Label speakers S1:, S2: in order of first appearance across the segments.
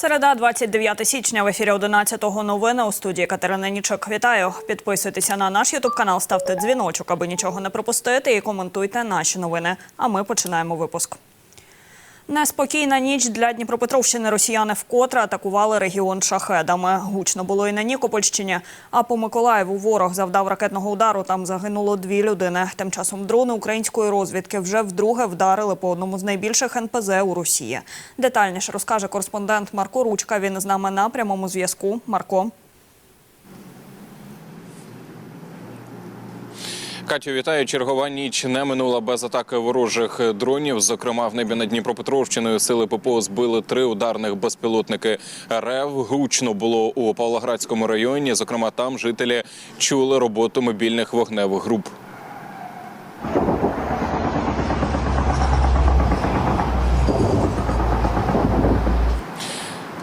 S1: Середа, 29 січня, в ефірі 11-го новини у студії Катерина Нічок. Вітаю. Підписуйтеся на наш ютуб канал, ставте дзвіночок, аби нічого не пропустити, і коментуйте наші новини. А ми починаємо випуск. Неспокійна ніч для Дніпропетровщини. Росіяни вкотре атакували регіон шахедами. Гучно було і на Нікопольщині. А по Миколаєву ворог завдав ракетного удару. Там загинуло дві людини. Тим часом дрони української розвідки вже вдруге вдарили по одному з найбільших НПЗ у Росії. Детальніше розкаже кореспондент Марко Ручка. Він з нами на прямому зв'язку. Марко.
S2: Катю, вітаю. Чергова ніч не минула без атаки ворожих дронів. Зокрема, в небі над Дніпропетровщиною сили ППО збили три ударних безпілотники РФ. Гучно було у Павлоградському районі. Зокрема, там жителі чули роботу мобільних вогневих груп.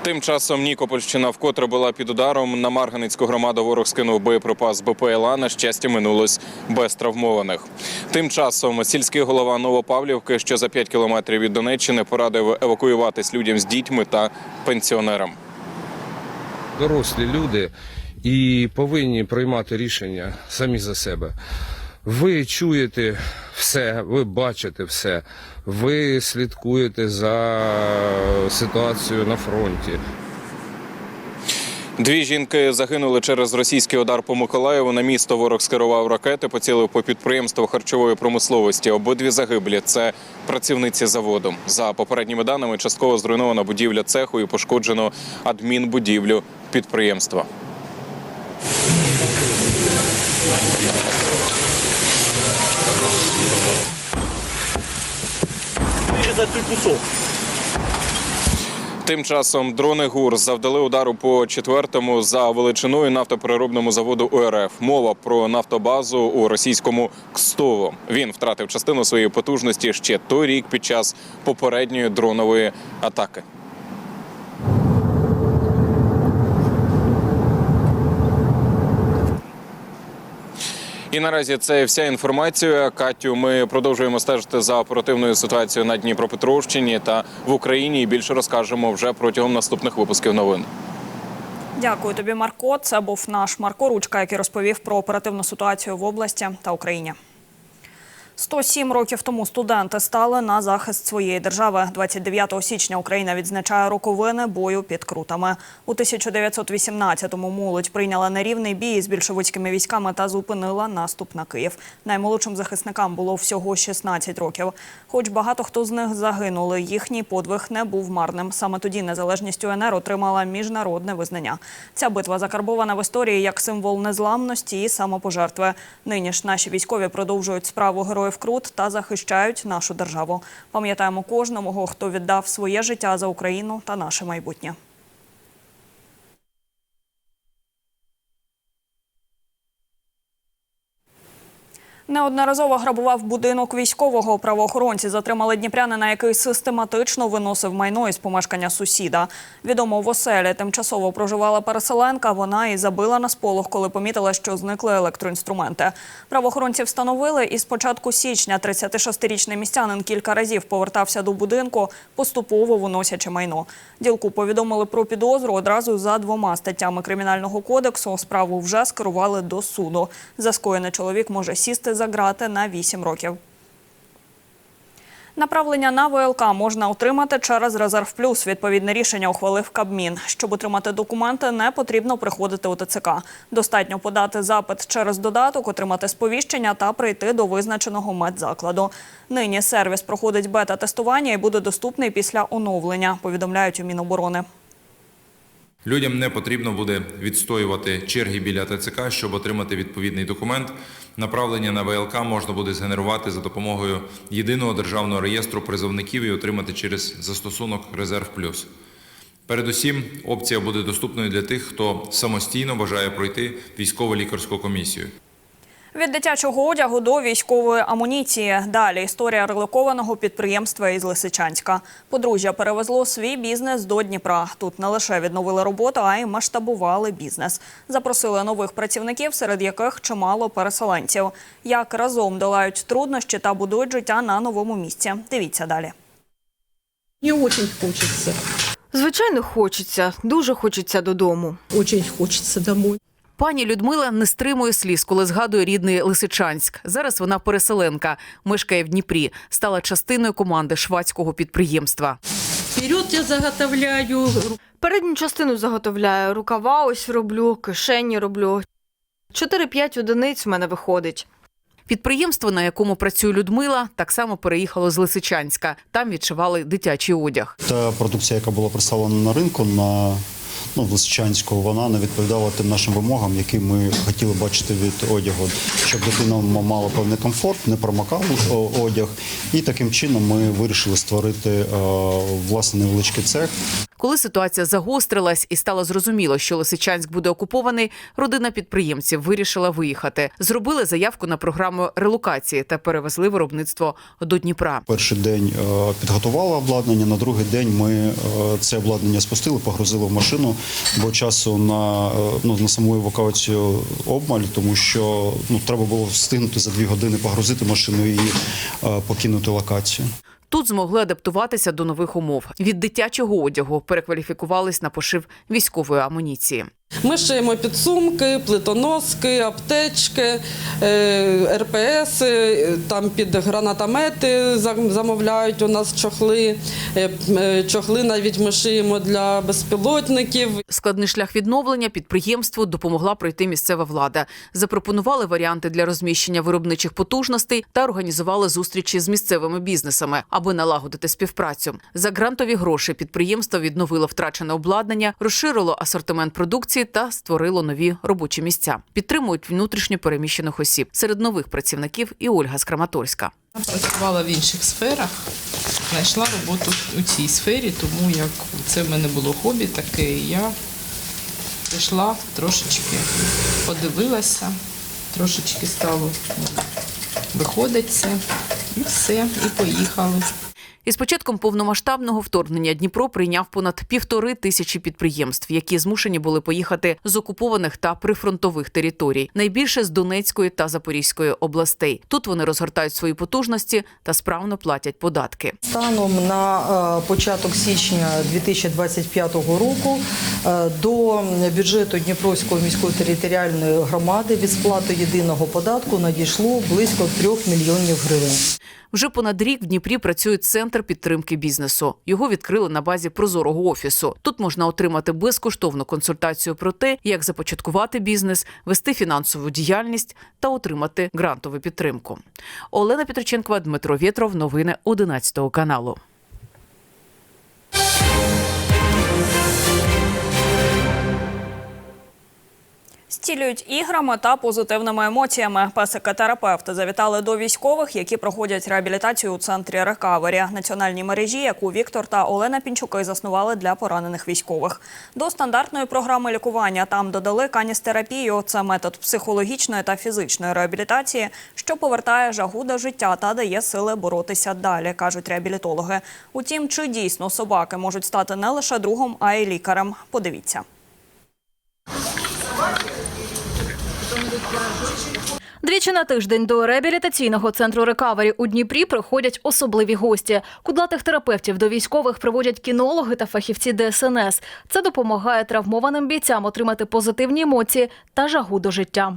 S2: Тим часом Нікопольщина вкотре була під ударом. На Марганицьку громаду ворог скинув боєприпас БПЛА. На щастя, минулось без травмованих. Тим часом сільський голова Новопавлівки, що за 5 кілометрів від Донеччини, порадив евакуюватись людям з дітьми та пенсіонерам.
S3: дорослі люди і повинні приймати рішення самі за себе. Ви чуєте все, ви бачите все, ви слідкуєте за ситуацією на фронті.
S2: Дві жінки загинули через російський удар по Миколаєву. На місто ворог скерував ракети, поцілив по підприємству харчової промисловості. Обидві загиблі це працівниці заводу. За попередніми даними, частково зруйнована будівля цеху і пошкоджено адмінбудівлю підприємства.
S4: Вырезать той кусок.
S2: Тим часом дрони ГУР завдали удару по четвертому за величиною нафтопереробному заводу УРФ. Мова про нафтобазу у російському Кстово. Він втратив частину своєї потужності ще той рік під час попередньої дронової атаки. І наразі це вся інформація. Катю, ми продовжуємо стежити за оперативною ситуацією на Дніпропетровщині та в Україні. І більше розкажемо вже протягом наступних випусків новин.
S1: Дякую тобі, Марко. Це був наш Марко Ручка, який розповів про оперативну ситуацію в області та Україні. 107 років тому студенти стали на захист своєї держави. 29 січня Україна відзначає роковини бою під крутами. У 1918-му молодь прийняла нерівний бій з більшовицькими військами та зупинила наступ на Київ. Наймолодшим захисникам було всього 16 років. Хоч багато хто з них загинули, їхній подвиг не був марним. Саме тоді незалежність УНР отримала міжнародне визнання. Ця битва закарбована в історії як символ незламності і самопожертви. Нині ж наші військові продовжують справу героїв Крут та захищають нашу державу. Пам'ятаємо кожного, хто віддав своє життя за Україну та наше майбутнє. Неодноразово грабував будинок військового. Правоохоронці затримали дніпрянина, який систематично виносив майно із помешкання сусіда. Відомо в оселі тимчасово проживала переселенка. Вона і забила на сполох, коли помітила, що зникли електроінструменти. Правоохоронці встановили, і з початку січня 36-річний містянин кілька разів повертався до будинку, поступово виносячи майно. Ділку повідомили про підозру одразу за двома статтями кримінального кодексу. Справу вже скерували до суду. За скоєне чоловік може сісти за грати на 8 років. Направлення на ВЛК можна отримати через Резерв Плюс. Відповідне рішення ухвалив Кабмін. Щоб отримати документи, не потрібно приходити у ТЦК. Достатньо подати запит через додаток, отримати сповіщення та прийти до визначеного медзакладу. Нині сервіс проходить бета-тестування і буде доступний після оновлення, повідомляють у Міноборони.
S5: Людям не потрібно буде відстоювати черги біля ТЦК, щоб отримати відповідний документ. Направлення на ВЛК можна буде згенерувати за допомогою єдиного державного реєстру призовників і отримати через застосунок Резерв Плюс. Передусім, опція буде доступною для тих, хто самостійно бажає пройти військово-лікарську комісію.
S1: Від дитячого одягу до військової амуніції. Далі історія релокованого підприємства із Лисичанська. Подружжя перевезло свій бізнес до Дніпра. Тут не лише відновили роботу, а й масштабували бізнес. Запросили нових працівників, серед яких чимало переселенців. Як разом долають труднощі та будують життя на новому місці. Дивіться далі.
S6: Не очень хочется. Звичайно, хочеться, дуже хочеться додому.
S7: Очень хочется домой.
S8: Пані Людмила не стримує сліз, коли згадує рідний Лисичанськ. Зараз вона переселенка, мешкає в Дніпрі, стала частиною команди швадського підприємства.
S7: Вперед я заготовляю.
S6: Передню частину заготовляю, рукава ось роблю, кишені роблю. 4-5 одиниць в мене виходить.
S8: Підприємство, на якому працює Людмила, так само переїхало з Лисичанська. Там відшивали дитячий одяг.
S9: Та продукція, яка була представлена на ринку на ну, в Лисичанську, вона не відповідала тим нашим вимогам, які ми хотіли бачити від одягу, щоб дитина мала певний комфорт, не промокав одяг. І таким чином ми вирішили створити е, власне невеличкий цех.
S8: Коли ситуація загострилась і стало зрозуміло, що Лисичанськ буде окупований, родина підприємців вирішила виїхати. Зробили заявку на програму релокації та перевезли виробництво до Дніпра.
S9: Перший день е, підготували обладнання, на другий день ми е, це обладнання спустили, погрузили в машину, бо часу на, е, ну, на саму евакуацію обмаль, тому що ну, треба було встигнути за дві години погрузити машину і е, покинути локацію.
S8: Тут змогли адаптуватися до нових умов. Від дитячого одягу перекваліфікувались на пошив військової амуніції.
S10: Ми шиємо підсумки, плитоноски, аптечки, е, РПС, е, там під гранатомети замовляють у нас чохли. Е, Чохли навіть ми шиємо для безпілотників.
S8: Складний шлях відновлення підприємству допомогла пройти місцева влада. Запропонували варіанти для розміщення виробничих потужностей та організували зустрічі з місцевими бізнесами, аби налагодити співпрацю. За грантові гроші підприємство відновило втрачене обладнання, розширило асортимент продукції та створило нові робочі місця. Підтримують внутрішньо переміщених осіб. Серед нових працівників і Ольга з Краматорська.
S11: Працювала в інших сферах, знайшла роботу у цій сфері, тому як це в мене було хобі таке, я прийшла трошечки, подивилася, трошечки стало ну, виходить і все, і поїхали.
S8: Із початком повномасштабного вторгнення Дніпро прийняв понад півтори тисячі підприємств, які змушені були поїхати з окупованих та прифронтових територій, найбільше з Донецької та Запорізької областей. Тут вони розгортають свої потужності та справно платять податки.
S7: Станом на е, початок січня 2025 року е, до бюджету Дніпровської міської територіальної громади від сплати єдиного податку надійшло близько 3 мільйонів гривень.
S8: Вже понад рік в Дніпрі працює центр підтримки бізнесу. Його відкрили на базі прозорого офісу. Тут можна отримати безкоштовну консультацію про те, як започаткувати бізнес, вести фінансову діяльність та отримати грантову підтримку. Олена Петриченкова, Дмитро Вєтров. Новини 11 каналу.
S1: Стілюють іграми та позитивними емоціями. Песики-терапевти завітали до військових, які проходять реабілітацію у центрі рекавері, національній мережі, яку Віктор та Олена Пінчуки заснували для поранених військових. До стандартної програми лікування там додали каністерапію. Це метод психологічної та фізичної реабілітації, що повертає жагу до життя та дає сили боротися далі, кажуть реабілітологи. Утім, чи дійсно собаки можуть стати не лише другом, а й лікарем? Подивіться.
S12: Двічі на тиждень до реабілітаційного центру рекавері у Дніпрі приходять особливі гості. Кудлатих терапевтів до військових приводять кінологи та фахівці ДСНС. Це допомагає травмованим бійцям отримати позитивні емоції та жагу до життя.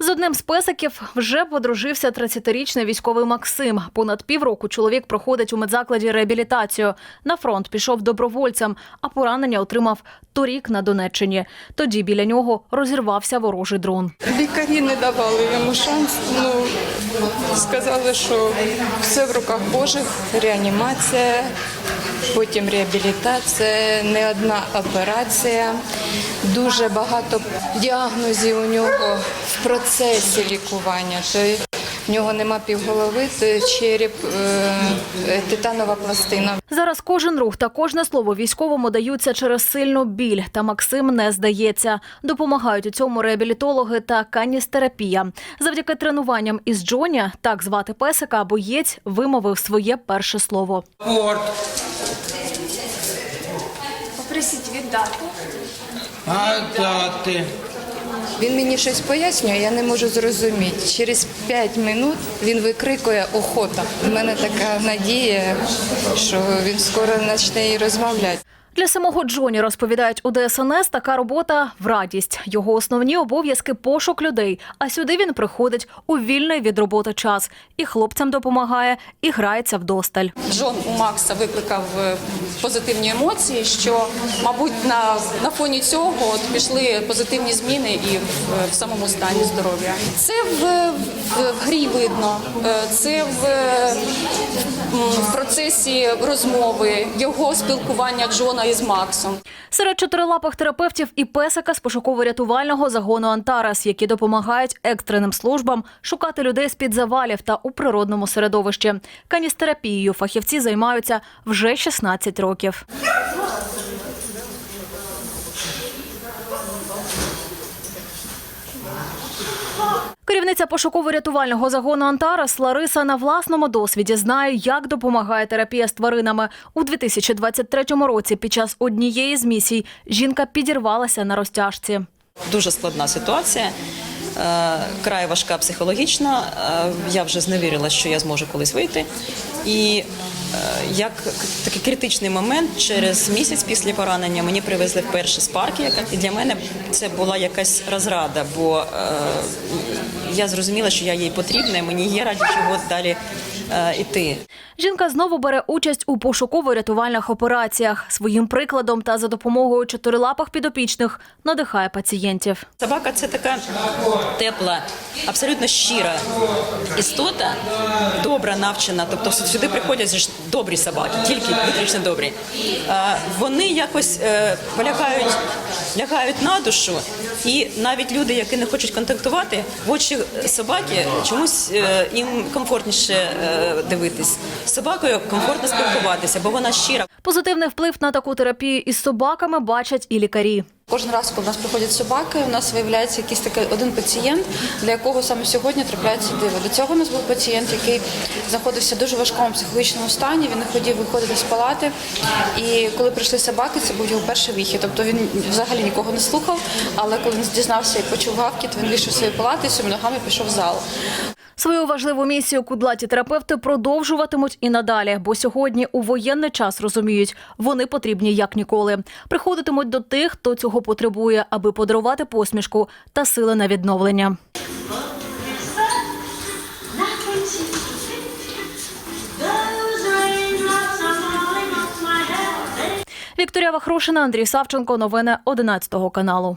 S12: З одним з песиків вже подружився 30-річний військовий Максим. Понад півроку чоловік проходить у медзакладі реабілітацію. На фронт пішов добровольцем, а поранення отримав торік на Донеччині. Тоді біля нього розірвався ворожий дрон.
S10: Лікарі не давали йому шанс. Ну сказали, що все в руках Божих.
S11: Реанімація, потім реабілітація, не одна операція, дуже багато діагнозів у нього в процесі лікування. В нього нема півголови, то череп, е, титанова пластина.
S12: Зараз кожен рух та кожне слово військовому даються через сильну біль. Та Максим не здається. Допомагають у цьому реабілітологи та каністерапія. Завдяки тренуванням із Джоні, так звати песика, боєць вимовив своє перше слово.
S11: Попросіть віддати.
S4: А дати.
S13: Він мені щось пояснює, я не можу зрозуміти. Через 5 минут він викрикує охота. У мене така надія, що він скоро почне і розмовляти.
S12: Для самого Джоні розповідають у ДСНС, така робота в радість. Його основні обов'язки пошук людей. А сюди він приходить у вільний від роботи час. І хлопцям допомагає, і грається вдосталь.
S14: Джон у Макса викликав е, позитивні емоції, що, мабуть, на, на фоні цього от пішли позитивні зміни і в, в самому стані здоров'я. Це в, в, в грі видно, е, це в, в процесі розмови, його спілкування Джона із Максом.
S12: Серед чотирилапих терапевтів і песика з пошуково-рятувального загону Антарас, які допомагають екстреним службам шукати людей з під завалів та у природному середовищі. Каністерапією фахівці займаються вже 16 років. Керівниця пошуково-рятувального загону Антарас Лариса на власному досвіді знає, як допомагає терапія з тваринами. У 2023 році під час однієї з місій жінка підірвалася на розтяжці.
S15: Дуже складна ситуація. е, Край важка психологічно. Е, Я вже зневірила, що я зможу колись вийти. І е, як такий критичний момент, через місяць після поранення мені привезли вперше з парки. І для мене це була якась розрада, бо е, я зрозуміла, що я їй потрібна, і мені є раді чого далі е, іти.
S12: Жінка знову бере участь у пошуково-рятувальних операціях. Своїм прикладом та за допомогою чотирилапих підопічних надихає пацієнтів.
S15: Собака це така тепла, абсолютно щира істота, добра, навчена. Тобто сюди приходять ж добрі собаки, тільки виключно добрі. Е, Вони якось е, полягають, лягають на душу, і навіть люди, які не хочуть контактувати, в очі собаки чомусь їм комфортніше дивитись. З собакою комфортно спілкуватися, бо вона щира.
S12: Позитивний вплив на таку терапію із собаками бачать і лікарі.
S14: Кожен раз, коли в нас приходять собаки, у нас виявляється якийсь такий один пацієнт, для якого саме сьогодні трапляється диво. До цього у нас був пацієнт, який знаходився в дуже важкому психологічному стані. Він не хотів виходити з палати. І коли прийшли собаки, це був його перший вихід. Тобто він взагалі нікого не слухав. Але коли він дізнався і почув гавкіт, він вийшов з своєї палати і своїми ногами пішов в зал.
S12: Свою важливу місію кудлаті терапевти продовжуватимуть і надалі, бо сьогодні у воєнний час розуміють, вони потрібні як ніколи. Приходитимуть до тих, хто цього потребує, аби подарувати посмішку та сили на відновлення. Вікторія Вахрушина, Андрій Савченко. Новини 11 каналу.